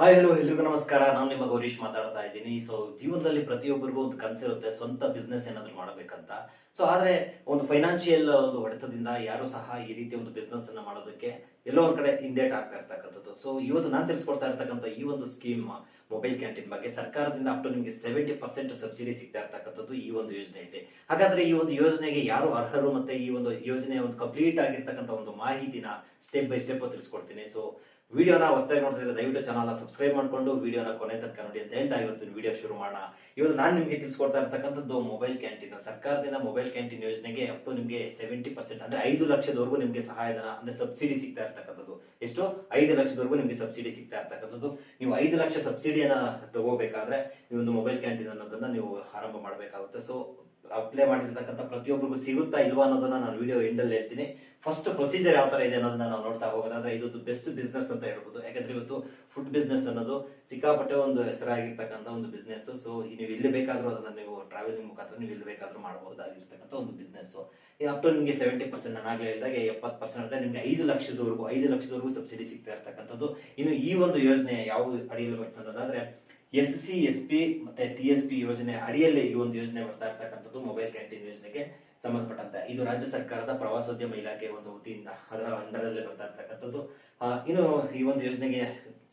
Hi hello ಎಲ್ರಿಗೂ ನಮಸ್ಕಾರ. ನಾನು ನಿಮ್ಮ ಗೌರೀಶ್ ಮಾತಾಡ್ತಾ ಇದ್ದೀನಿ. ಸೊ ಜೀವನದಲ್ಲಿ ಪ್ರತಿಯೊಬ್ಬರಿಗೂ ಒಂದು ಕನಸಿರುತ್ತೆ ಸ್ವಂತ ಬಿಸ್ನೆಸ್ ಏನಾದರೂ ಮಾಡಬೇಕಂತ. ಸೊ ಆದರೆ ಒಂದು ಫೈನಾನ್ಷಿಯಲ್ ಒಂದು ಹೊಡೆತದಿಂದ ಯಾರು ಸಹ ಈ ರೀತಿ ಒಂದು ಬಿಸ್ನೆಸ್ ಅನ್ನ ಮಾಡೋದಕ್ಕೆ ಎಲ್ಲೋ ಒಂದ್ ಕಡೆ ಹಿಂದೇಟ್ ಆಗ್ತಾ ಇರ್ತಕ್ಕಂಥದ್ದು. ಸೊ ಇವತ್ತು ನಾನು ತಿಳಿಸ್ಕೊಡ್ತಾ ಇರ್ತಕ್ಕಂಥ ಈ ಒಂದು ಸ್ಕೀಮ್ ಮೊಬೈಲ್ ಕ್ಯಾಂಟೀನ್ ಬಗ್ಗೆ ಸರ್ಕಾರದಿಂದ ಅಪ್ ಟು ನಿಮಗೆ ಸೆವೆಂಟಿ ಪರ್ಸೆಂಟ್ ಸಬ್ಸಿಡಿ ಸಿಗ್ತಾ ಇರ್ತಕ್ಕಂಥದ್ದು ಈ ಒಂದು ಯೋಜನೆ ಇದೆ. ಹಾಗಾದ್ರೆ ಈ ಒಂದು ಯೋಜನೆಗೆ ಯಾರು ಅರ್ಹರು ಮತ್ತೆ ಈ ಒಂದು ಯೋಜನೆಯ ಒಂದು ಕಂಪ್ಲೀಟ್ ಆಗಿರ್ತಕ್ಕಂಥ ಒಂದು ಮಾಹಿತಿನ ಸ್ಟೆಪ್ ಬೈ ಸ್ಟೆಪ್ ತಿಳಿಸ್ಕೊಡ್ತೀನಿ. ಸೊ ವಿಡಿಯೋನ ಹೊಸದಾಗಿ ನೋಡ್ತಿದ್ರೆ ದಯವಿಟ್ಟು ಚಾನಲ್ನ ಸಬ್ಸ್ಕ್ರೈಬ್ ಮಾಡ್ಕೊಂಡು ವಿಡಿಯೋನ ಕೊನೆ ತನಕ ನೋಡಿ ಅಂತ ಹೇಳ್ತಾ ಇವತ್ತಿನ ವಿಡಿಯೋ ಶುರು ಮಾಡೋಣ. ಇವತ್ತು ನಾನು ನಿಮಗೆ ತಿಳಿಸ್ಕೊಡ್ತಾ ಇರ್ತಕ್ಕಂಥದ್ದು ಮೊಬೈಲ್ ಕ್ಯಾಂಟೀನ್ ಸರ್ಕಾರದಿಂದ ಮೊಬೈಲ್ ಕ್ಯಾಂಟೀನ್ ಯೋಜನೆಗೆ ಅಪ್ ನಿಮಗೆ ಸೆವೆಂಟಿ ಪರ್ಸೆಂಟ್ ಅಂದ್ರೆ ಐದು ಲಕ್ಷದವರೆಗೂ ನಿಮಗೆ ಸಹಾಯಧನ ಅಂದ್ರೆ ಸಬ್ಸಿಡಿ ಸಿಗ್ತಾ ಇರ್ತಕ್ಕಂಥದ್ದು. ಎಷ್ಟು? ಐದು ಲಕ್ಷದವರೆಗೂ ನಿಮಗೆ ಸಬ್ಸಿಡಿ ಸಿಗ್ತಾ ಇರ್ತಕ್ಕಂಥದ್ದು. ನೀವು ಐದು ಲಕ್ಷ ಸಬ್ಸಿಡಿಯನ್ನು ತಗೋಬೇಕಾದ್ರೆ ಈ ಒಂದು ಮೊಬೈಲ್ ಕ್ಯಾಂಟೀನ್ ಅನ್ನೋದನ್ನ ನೀವು ಆರಂಭ ಮಾಡಬೇಕಾಗುತ್ತೆ. ಸೊ ಅಪ್ಲೈ ಮಾಡಿರ್ತಕ್ಕಂಥ ಪ್ರತಿಯೊಬ್ಬರಿಗೂ ಸಿಗುತ್ತಾ ಇಲ್ವಾ ಅನ್ನೋದನ್ನ ನಾನು ವಿಡಿಯೋ ಎಂಡಲ್ಲಿ ಹೇಳ್ತೀನಿ. ಫಸ್ಟ್ ಪ್ರೊಸೀಜರ್ ಯಾವ ತರ ಇದೆ ಅನ್ನೋದನ್ನ ನಾವು ನೋಡ್ತಾ ಹೋಗೋದಾದ್ರೆ ಇದು ಬೆಸ್ಟ್ ಬಿಸ್ನೆಸ್ ಅಂತ ಹೇಳ್ಬೋದು. ಯಾಕಂದ್ರೆ ಇವತ್ತು ಫುಡ್ ಬಿಸ್ನೆಸ್ ಅನ್ನೋದು ಸಿಕ್ಕಾಪಟ್ಟೆ ಒಂದು ಹೆಸರಾಗಿರ್ತಕ್ಕಂಥ ಒಂದು ಬಿಸ್ನೆಸ್ ಸೊ ನೀವು ಎಲ್ಲಿ ಬೇಕಾದ್ರೂ ಅದನ್ನ ನೀವು ಟ್ರಾವೆಲಿಂಗ್ ಮುಖಾಂತರ ನೀವು ಎಲ್ಲಿ ಬೇಕಾದ್ರೂ ಮಾಡಬಹುದಾಗಿರ್ತಕ್ಕಂಥ ಒಂದು ಬಿಸ್ನೆಸ್ ಅಪ್ ಟು ನಿಮಗೆ ಸೆವೆಂಟಿ ಪರ್ಸೆಂಟ್ ನಾನು ಆಗಲೇ ಹೇಳಿದಾಗ ಎಪ್ಪತ್ತು ಪರ್ಸೆಂಟ್ ಅಂದ್ರೆ ನಿಮಗೆ ಐದು ಲಕ್ಷದವರೆಗೂ ಐದು ಲಕ್ಷದವರೆಗೂ ಸಬ್ಸಿಡಿ ಸಿಗ್ತಾ ಇರ್ತಕ್ಕಂಥದ್ದು. ಇನ್ನು ಈ ಒಂದು ಯೋಜನೆ ಯಾವ ಅಡಿಯಲ್ಲಿ ಬರ್ತದೆ ಅನ್ನೋದಾದ್ರೆ ಎಸ್ ಸಿ, ಎಸ್ ಪಿ ಮತ್ತೆ ಟಿ ಎಸ್ ಪಿ ಯೋಜನೆ ಅಡಿಯಲ್ಲಿ ಈ ಒಂದು ಯೋಜನೆ ಬರ್ತಾ ಇರ್ತಕ್ಕಂಥದ್ದು ಮೊಬೈಲ್ ಕ್ಯಾಂಟೀನ್ ಯೋಜನೆಗೆ ಸಂಬಂಧಪಟ್ಟಂತೆ. ಇದು ರಾಜ್ಯ ಸರ್ಕಾರದ ಪ್ರವಾಸೋದ್ಯಮ ಇಲಾಖೆ ಒಂದು ವತಿಯಿಂದ ಅದರ ಅಂಡರಲ್ಲೇ ಬರ್ತಾ ಇರ್ತಕ್ಕಂಥದ್ದು. ಇನ್ನು ಈ ಒಂದು ಯೋಜನೆಗೆ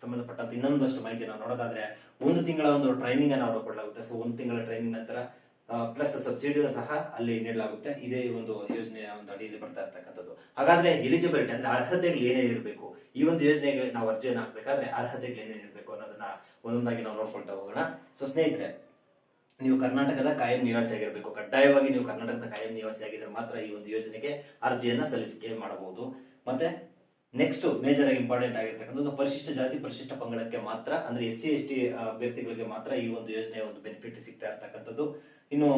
ಸಂಬಂಧಪಟ್ಟಂತೆ ಇನ್ನೊಂದಷ್ಟು ಮಾಹಿತಿ ನಾವು ನೋಡೋದಾದ್ರೆ, ಒಂದು ತಿಂಗಳ ಒಂದು ಟ್ರೈನಿಂಗ್ ಅನ್ನು ಅವರು ಕೊಡಲಾಗುತ್ತೆ. ಸೊ ಒಂದು ತಿಂಗಳ ಟ್ರೈನಿಂಗ್ ನಂತರ ಪ್ಲಸ್ ಸಬ್ಸಿಡಿನ ಸಹ ಅಲ್ಲಿ ನೀಡಲಾಗುತ್ತೆ. ಇದೇ ಒಂದು ಯೋಜನೆಯ ಒಂದು ಅಡಿಯಲ್ಲಿ ಬರ್ತಾ ಇರ್ತಕ್ಕಂಥದ್ದು. ಹಾಗಾದ್ರೆ ಎಲಿಜಿಬಿಲಿಟಿ ಅಂದ್ರೆ ಅರ್ಹತೆಗಳು ಏನೇನು ಇರಬೇಕು? ಈ ಒಂದು ಯೋಜನೆಗೆ ನಾವು ಅರ್ಜಿಯನ್ನು ಹಾಕ್ಬೇಕಾದ್ರೆ ಅರ್ಹತೆಗಳು ಏನೇನು ಇರಬೇಕು ಅನ್ನೋದನ್ನ ಒಂದೊಂದಾಗಿ ನಾವು ನೋಡ್ಕೊಳ್ತಾ ಹೋಗೋಣ. ಸೊ ಸ್ನೇಹಿತರೆ, ನೀವು ಕರ್ನಾಟಕದ ಕಾಯಂ ನಿವಾಸಿಯಾಗಿರಬೇಕು. ಕಡ್ಡಾಯವಾಗಿ ನೀವು ಕರ್ನಾಟಕದ ಕಾಯಂ ನಿವಾಸಿಯಾಗಿದ್ರೆ ಮಾತ್ರ ಈ ಒಂದು ಯೋಜನೆಗೆ ಅರ್ಜಿಯನ್ನ ಸಲ್ಲಿಸಿಕೆ ಮಾಡಬಹುದು. ಮತ್ತೆ ನೆಕ್ಸ್ಟ್ ಮೇಜರ್ ಆಗಿ ಇಂಪಾರ್ಟೆಂಟ್ ಆಗಿರ್ತಕ್ಕಂಥದ್ದು ಪರಿಶಿಷ್ಟ ಜಾತಿ ಪರಿಶಿಷ್ಟ ಪಂಗಡಕ್ಕೆ ಮಾತ್ರ ಅಂದ್ರೆ ಎಸ್ ಸಿ ಎಸ್ ಟಿ ಅಭ್ಯರ್ಥಿಗಳಿಗೆ ಮಾತ್ರ ಈ ಒಂದು ಯೋಜನೆಯ ಒಂದು ಬೆನಿಫಿಟ್ ಸಿಗ್ತಾ ಇರ್ತಕ್ಕಂಥದ್ದು. ಇನ್ನು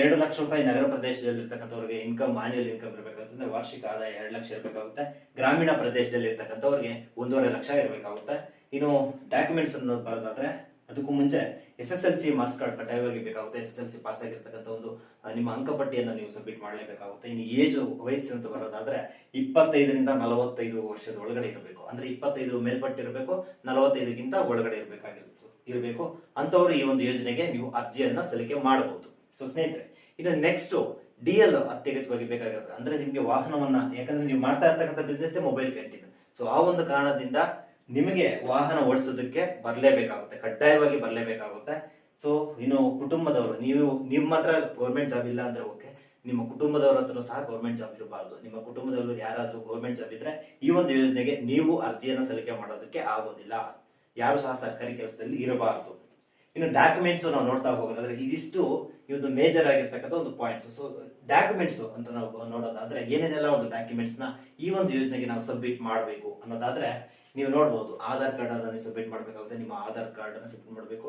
ಎರಡು ಲಕ್ಷ ರೂಪಾಯಿ ನಗರ ಪ್ರದೇಶದಲ್ಲಿ ಇರ್ತಕ್ಕಂಥವ್ರಿಗೆ ಇನ್ಕಮ್ ಆನ್ಯಲ್ ಇನ್ಕಮ್ ಇರಬೇಕಾಗುತ್ತೆ. ಅಂದ್ರೆ ವಾರ್ಷಿಕ ಆದಾಯ ಎರಡು ಲಕ್ಷ ಇರಬೇಕಾಗುತ್ತೆ. ಗ್ರಾಮೀಣ ಪ್ರದೇಶದಲ್ಲಿ ಇರ್ತಕ್ಕಂಥವ್ರಿಗೆ ಒಂದೂವರೆ ಲಕ್ಷ ಇರಬೇಕಾಗುತ್ತೆ. ಇನ್ನು ಡಾಕ್ಯುಮೆಂಟ್ಸ್ ಅನ್ನು ಬರೋದಾದ್ರೆ ಅದಕ್ಕೂ ಮುಂಚೆ S S L C marks card ಕಡ್ಡಾಯವಾಗಿ ಬೇಕಾಗುತ್ತೆ. S S L C pass ಆಗಿರ್ತಕ್ಕಂಥ ಒಂದು ನಿಮ್ಮ ಅಂಕಪಟ್ಟಿಯನ್ನು ನೀವು ಸಬ್ಮಿಟ್ ಮಾಡಲೇಬೇಕಾಗುತ್ತೆ. ಇನ್ನು ಏಜ್ ವಯಸ್ಸು ಅಂತ ಬರೋದಾದ್ರೆ ಇಪ್ಪತ್ತೈದರಿಂದ ನಲವತ್ತೈದು ವರ್ಷದ ಒಳಗಡೆ ಇರಬೇಕು. ಅಂದ್ರೆ ಇಪ್ಪತ್ತೈದು ಮೇಲ್ಪಟ್ಟಿರಬೇಕು ನಲವತ್ತೈದಕ್ಕಿಂತ ಒಳಗಡೆ ಇರಬೇಕಾಗಿರ್ಬೇಕು, ಇರಬೇಕು. ಅಂತವರು ಈ ಒಂದು ಯೋಜನೆಗೆ ನೀವು ಅರ್ಜಿಯನ್ನು ಸಲ್ಲಿಕೆ ಮಾಡಬಹುದು ಸೊ ಸ್ನೇಹಿತರೆ, ಇನ್ನು ನೆಕ್ಸ್ಟ್ ಡಿ ಎಲ್ ಅತ್ಯಗತ್ಯವಾಗಿ ಬೇಕಾಗಿರುತ್ತೆ ಅಂದ್ರೆ ನಿಮಗೆ ವಾಹನವನ್ನ, ಯಾಕಂದ್ರೆ ನೀವು ಮಾಡ್ತಾ ಇರ್ತಕ್ಕಂಥ ಬಿಸ್ನೆಸ್ ಮೊಬೈಲ್ ಕ್ಯಾಂಟೀನ್ ಸೊ ಆ ಒಂದು ಕಾರಣದಿಂದ ನಿಮಗೆ ವಾಹನ ಓಡಿಸೋದಕ್ಕೆ ಬರಲೇಬೇಕಾಗುತ್ತೆ, ಕಡ್ಡಾಯವಾಗಿ ಬರಲೇಬೇಕಾಗುತ್ತೆ. ಸೊ ಇನ್ನು ಕುಟುಂಬದವರು, ನೀವು ನಿಮ್ಮ ಹತ್ರ ಗೌರ್ಮೆಂಟ್ ಜಾಬ್ ಇಲ್ಲ ಅಂದ್ರೆ ಓಕೆ ನಿಮ್ಮ ಕುಟುಂಬದವರ ಹತ್ರ ಸಹ ಗೌರ್ಮೆಂಟ್ ಜಾಬ್ ಇರಬಾರ್ದು. ನಿಮ್ಮ ಕುಟುಂಬದವರು ಯಾರಾದರೂ ಗೌರ್ಮೆಂಟ್ ಜಾಬ್ ಇದ್ರೆ ಈ ಒಂದು ಯೋಜನೆಗೆ ನೀವು ಅರ್ಜಿಯನ್ನು ಸಲ್ಲಿಕೆ ಮಾಡೋದಕ್ಕೆ ಆಗೋದಿಲ್ಲ. ಯಾರು ಸಹ ಸರ್ಕಾರಿ ಕೆಲಸದಲ್ಲಿ ಇರಬಾರದು. ಇನ್ನು ಡಾಕ್ಯುಮೆಂಟ್ಸ್ ನಾವು ನೋಡ್ತಾ ಹೋಗೋದಾದ್ರೆ ಇದಿಷ್ಟು ಇವತ್ತು ಮೇಜರ್ ಆಗಿರ್ತಕ್ಕಂಥ ಒಂದು ಪಾಯಿಂಟ್ಸ್ ಸೊ ಡಾಕ್ಯುಮೆಂಟ್ಸ್ ಅಂತ ನಾವು ನೋಡೋದಾದ್ರೆ ಏನೇನೆಲ್ಲ ಒಂದು ಡಾಕ್ಯುಮೆಂಟ್ಸ್ನ ಈ ಒಂದು ಯೋಜನೆಗೆ ನಾವು ಸಬ್ಮಿಟ್ ಮಾಡಬೇಕು ಅನ್ನೋದಾದ್ರೆ ನೀವು ನೋಡ್ಬೋದು. ಆಧಾರ್ ಕಾರ್ಡ್ ಅನ್ನು ಸಬ್ಮಿಟ್ ಮಾಡಬೇಕಾಗುತ್ತೆ. ನಿಮ್ಮ ಆಧಾರ್ ಕಾರ್ಡ್ ಅನ್ನು ಸಬ್ಮಿಟ್ ಮಾಡಬೇಕು.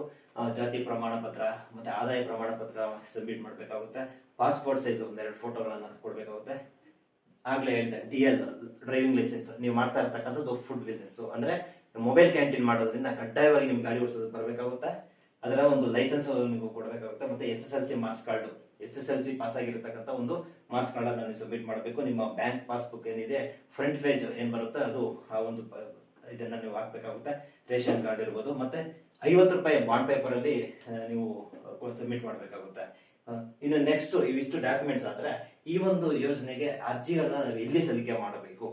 ಜಾತಿ ಪ್ರಮಾಣ ಪತ್ರ ಮತ್ತೆ ಆದಾಯ ಪ್ರಮಾಣ ಪತ್ರ ಸಬ್ಮಿಟ್ ಮಾಡಬೇಕಾಗುತ್ತೆ. ಪಾಸ್ಪೋರ್ಟ್ ಸೈಜ್ ಒಂದೆರಡು ಫೋಟೋಗಳನ್ನು ಕೊಡಬೇಕಾಗುತ್ತೆ. ಆಗ್ಲೇ ಹೇಳ್ತಾರೆ ಡಿ ಎಲ್ ಡ್ರೈವಿಂಗ್ ಲೈಸೆನ್ಸ್ ನೀವು ಮಾಡ್ತಾ ಇರ್ತಕ್ಕಂಥದ್ದು ಫುಡ್ ಬಿಸ್ನೆಸ್ ಅಂದ್ರೆ ಮೊಬೈಲ್ ಕ್ಯಾಂಟೀನ್ ಮಾಡೋದ್ರಿಂದ ಕಡ್ಡಾಯವಾಗಿ ನಿಮ್ಗೆ ಗಾಡಿ ಓಡಿಸೋದು ಬರಬೇಕಾಗುತ್ತೆ. ಅದರ ಒಂದು ಲೈಸೆನ್ಸ್ ನೀವು ಕೊಡಬೇಕಾಗುತ್ತೆ ಮತ್ತೆ S S L C marks card S S L C pass ಆಗಿರತಕ್ಕಂಥ ಒಂದು ಮಾರ್ಕ್ಸ್ ಕಾರ್ಡ್ ಅನ್ನು ನೀವು ಸಬ್ಮಿಟ್ ಮಾಡಬೇಕು. ನಿಮ್ಮ ಬ್ಯಾಂಕ್ ಪಾಸ್ಬುಕ್ ಏನಿದೆ ಫ್ರಂಟ್ ಪೇಜ್ ಏನ್ ಬರುತ್ತೆ ಅದು ಆ ಒಂದು ಇದನ್ನ ನೀವು ಹಾಕ್ಬೇಕಾಗುತ್ತೆ. ರೇಷನ್ ಕಾರ್ಡ್ ಇರ್ಬೋದು, ಮತ್ತೆ ಐವತ್ತು ರೂಪಾಯಿ ಬಾಂಡ್ ಪೇಪರ್ ಅಲ್ಲಿ ನೀವು ಸಬ್ಮಿಟ್ ಮಾಡಬೇಕಾಗುತ್ತೆ. ಇನ್ನು ನೆಕ್ಸ್ಟ್ ಇವಿಷ್ಟು ಡಾಕ್ಯುಮೆಂಟ್ಸ್ ಆದ್ರೆ ಈ ಒಂದು ಯೋಜನೆಗೆ ಅರ್ಜಿಗಳನ್ನ ನಾವು ಎಲ್ಲಿ ಸಲ್ಲಿಕೆ ಮಾಡಬೇಕು.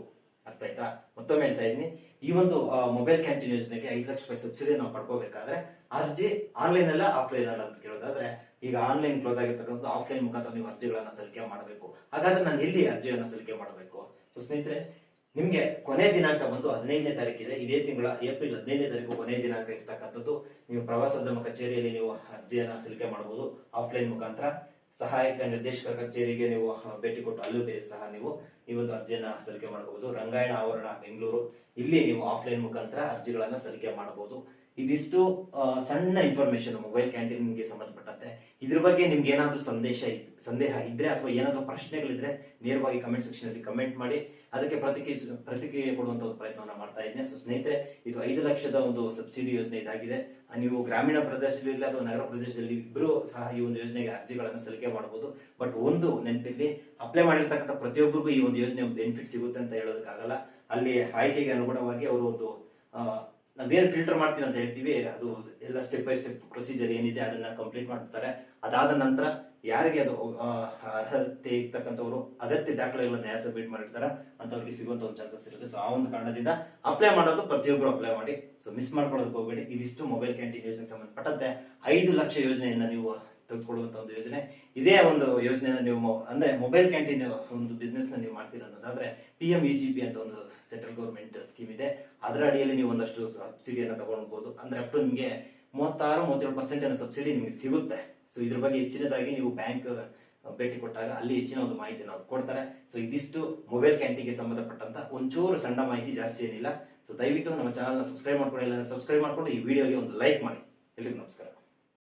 ಅರ್ಥ ಆಯ್ತಾ? ಮತ್ತೊಮ್ಮೆ ಹೇಳ್ತಾ ಇದ್ದೀನಿ. ಈ ಒಂದು ಮೊಬೈಲ್ ಕ್ಯಾಂಟೀನ್ ಯೋಜನೆಗೆ ಐದು ಲಕ್ಷ ರೂಪಾಯಿ ಸಬ್ಸಿಡಿ ನಾವು ಪಡ್ಕೋಬೇಕಾದ್ರೆ ಅರ್ಜಿ ಆನ್ಲೈನ್ ಅಲ್ಲ ಆಫ್ಲೈನ್ ಅಲ್ಲ ಅಂತ ಕೇಳೋದಾದ್ರೆ ಈಗ ಆನ್ಲೈನ್ ಕ್ಲೋಸ್ ಆಗಿರ್ತಕ್ಕಂಥ ಆಫ್ಲೈನ್ ಮುಖಾಂತರ ನೀವು ಅರ್ಜಿಗಳನ್ನ ಸಲ್ಲಿಕೆ ಮಾಡಬೇಕು. ಹಾಗಾದ್ರೆ ನಾನು ಎಲ್ಲಿ ಅರ್ಜಿಯನ್ನು ಸಲ್ಲಿಕೆ ಮಾಡಬೇಕು? ಸೊ ಸ್ನೇಹಿತರೆ, ನಿಮ್ಗೆ ಕೊನೆ ದಿನಾಂಕ ಬಂದು ಹದಿನೈದನೇ ತಾರೀಕಿದೆ. ಇದೇ ತಿಂಗಳ ಏಪ್ರಿಲ್ ಹದಿನೈದನೇ ತಾರೀಕು ಕೊನೆ ದಿನಾಂಕ ಇರ್ತಕ್ಕಂಥದ್ದು. ನೀವು ಪ್ರವಾಸೋದ್ಯಮ ಕಚೇರಿಯಲ್ಲಿ ನೀವು ಅರ್ಜಿಯನ್ನು ಸಲ್ಲಿಕೆ ಮಾಡಬಹುದು ಆಫ್ಲೈನ್ ಮುಖಾಂತರ. ಸಹಾಯಕ ನಿರ್ದೇಶಕರ ಕಚೇರಿಗೆ ನೀವು ಭೇಟಿ ಕೊಟ್ಟು ಅಲ್ಲೂ ಸಹ ನೀವು ಈ ಒಂದು ಅರ್ಜಿಯನ್ನು ಸಲ್ಲಿಕೆ ಮಾಡಬಹುದು. ರಂಗಾಯಣ ಆವರಣ, ಬೆಂಗಳೂರು. ಇಲ್ಲಿ ನೀವು ಆಫ್ಲೈನ್ ಮುಖಾಂತರ ಅರ್ಜಿಗಳನ್ನು ಸಲ್ಲಿಕೆ ಮಾಡಬಹುದು. ಇದಿಷ್ಟು ಸಣ್ಣ ಇನ್ಫಾರ್ಮೇಶನ್ ಮೊಬೈಲ್ ಕ್ಯಾಂಟೀನ್ಗೆ ಸಂಬಂಧಪಟ್ಟಂತೆ ಇದ್ರ ಬಗ್ಗೆ ನಿಮ್ಗೆ ಏನಾದರೂ ಸಂದೇಶ ಸಂದೇಹ ಇದ್ರೆ ಅಥವಾ ಏನಾದರೂ ಪ್ರಶ್ನೆಗಳಿದ್ರೆ ನೇರವಾಗಿ ಕಮೆಂಟ್ ಸೆಕ್ಷನ್ ಅಲ್ಲಿ ಕಮೆಂಟ್ ಮಾಡಿ, ಅದಕ್ಕೆ ಪ್ರತಿಕ್ರಿಯೆ ಪ್ರತಿಕ್ರಿಯೆ ಕೊಡುವಂತ ಒಂದು ಪ್ರಯತ್ನವನ್ನ ಮಾಡ್ತಾ ಇದ್ದೇನೆ ಸೊ ಸ್ನೇಹಿತರೆ, ಇದು ಐದು ಲಕ್ಷದ ಒಂದು ಸಬ್ಸಿಡಿ ಯೋಜನೆ ಇದಾಗಿದೆ. ನೀವು ಗ್ರಾಮೀಣ ಪ್ರದೇಶದಲ್ಲಿ ಅಥವಾ ನಗರ ಪ್ರದೇಶದಲ್ಲಿ ಇಬ್ಬರು ಸಹ ಈ ಒಂದು ಯೋಜನೆಗೆ ಅರ್ಜಿಗಳನ್ನು ಸಲ್ಲಿಕೆ ಮಾಡಬಹುದು. ಬಟ್ ಒಂದು ನೆನಪಿರ್ಲಿ ಅಪ್ಲೈ ಮಾಡಿರ್ತಕ್ಕಂಥ ಪ್ರತಿಯೊಬ್ಬರಿಗೂ ಈ ಒಂದು ಯೋಜನೆ ಬೆನಿಫಿಟ್ ಸಿಗುತ್ತೆ ಅಂತ ಹೇಳೋದಕ್ಕಾಗಲ್ಲ. ಅಲ್ಲಿ ಆಯ್ಕೆಗೆ ಅನುಗುಣವಾಗಿ ಅವರು ಒಂದು ನಾವೇನು ಫಿಲ್ಟರ್ ಮಾಡ್ತೀವಿ ಅಂತ ಹೇಳ್ತೀವಿ. ಅದು ಎಲ್ಲ ಸ್ಟೆಪ್ ಬೈ ಸ್ಟೆಪ್ ಪ್ರೊಸೀಜರ್ ಏನಿದೆ, ಅದನ್ನ ಕಂಪ್ಲೀಟ್ ಮಾಡ್ತಾರೆ. ಅದಾದ ನಂತರ ಯಾರಿಗೆ ಅದು ಅರ್ಹತೆ ಇರ್ತಕ್ಕಂಥವ್ರು ಅಗತ್ಯ ದಾಖಲೆಗಳನ್ನ ಯಾರು ಸಬ್ಮಿಟ್ ಮಾಡಿರ್ತಾರ ಅಂತವ್ರಿಗೆ ಸಿಗುವಂತ ಒಂದು ಚಾನ್ಸಸ್ ಇರುತ್ತೆ. ಸೊ ಆ ಒಂದು ಕಾರಣದಿಂದ ಅಪ್ಲೈ ಮಾಡೋದು ಪ್ರತಿಯೊಬ್ಬರು ಅಪ್ಲೈ ಮಾಡಿ. ಸೊ ಮಿಸ್ ಮಾಡ್ಕೊಳ್ಳೋದಕ್ಕೆ ಹೋಗಬೇಡಿ. ಇದಿಷ್ಟು ಮೊಬೈಲ್ ಕ್ಯಾಂಟೀನ್ ಯೋಜನೆಗೆ ಸಂಬಂಧಪಟ್ಟಂತೆ ಐದು ಲಕ್ಷ ಯೋಜನೆಯನ್ನ ನೀವು ತೆಗೆದುಕೊಳ್ಳುವಂತ ಒಂದು ಯೋಜನೆ. ಇದೇ ಒಂದು ಯೋಜನೆಯನ್ನ ನೀವು ಅಂದ್ರೆ ಮೊಬೈಲ್ ಕ್ಯಾಂಟೀನ್ ಒಂದು ಬಿಸ್ನೆಸ್ನ ನೀವು ಮಾಡ್ತೀರ ಅನ್ನೋದಾದ್ರೆ P M E G P ಅಂತ ಒಂದು ಸೆಂಟ್ರಲ್ ಗೌರ್ಮೆಂಟ್ ಸ್ಕೀಮ್ ಇದೆ. ಅದರ ಅಡಿಯಲ್ಲಿ ನೀವು ಒಂದಷ್ಟು ಸಬ್ಸಿಡಿಯನ್ನು ತಗೊಳ್ಬಹುದು ಅಂದ್ರೆ ಅಪ್ ಟು ನಿಮಗೆ ಮೂವತ್ತಾರು, ಮೂವತ್ತೇಳು ಪರ್ಸೆಂಟ್ ಸಬ್ಸಿಡಿ ನಿಮಗೆ ಸಿಗುತ್ತೆ. ಸೊ ಇದ್ರ ಬಗ್ಗೆ ಹೆಚ್ಚಿನದಾಗಿ ನೀವು ಬ್ಯಾಂಕ್ ಭೇಟಿ ಕೊಟ್ಟಾಗ ಅಲ್ಲಿ ಹೆಚ್ಚಿನ ಒಂದು ಮಾಹಿತಿ ನಾವು ಕೊಡ್ತಾರೆ. ಸೊ ಇದಿಷ್ಟು ಮೊಬೈಲ್ ಕ್ಯಾಂಟೀನ್ಗೆ ಸಂಬಂಧಪಟ್ಟಂತ ಒಂಚೂರು ಸಣ್ಣ ಮಾಹಿತಿ ಜಾಸ್ತಿ ಏನಿಲ್ಲ. ಸೊ ದಯವಿಟ್ಟು ನಮ್ಮ ಚಾನಲ್ನ ಸಬ್ಸ್ಕ್ರೈಬ್ ಮಾಡ್ಕೊಂಡಿಲ್ಲ ಸಬ್ಸ್ಕ್ರೈಬ್ ಮಾಡ್ಕೊಂಡು ಈ ವಿಡಿಯೋಗೆ ಒಂದು ಲೈಕ್ ಮಾಡಿ. ಎಲ್ರಿಗೂ ನಮಸ್ಕಾರ.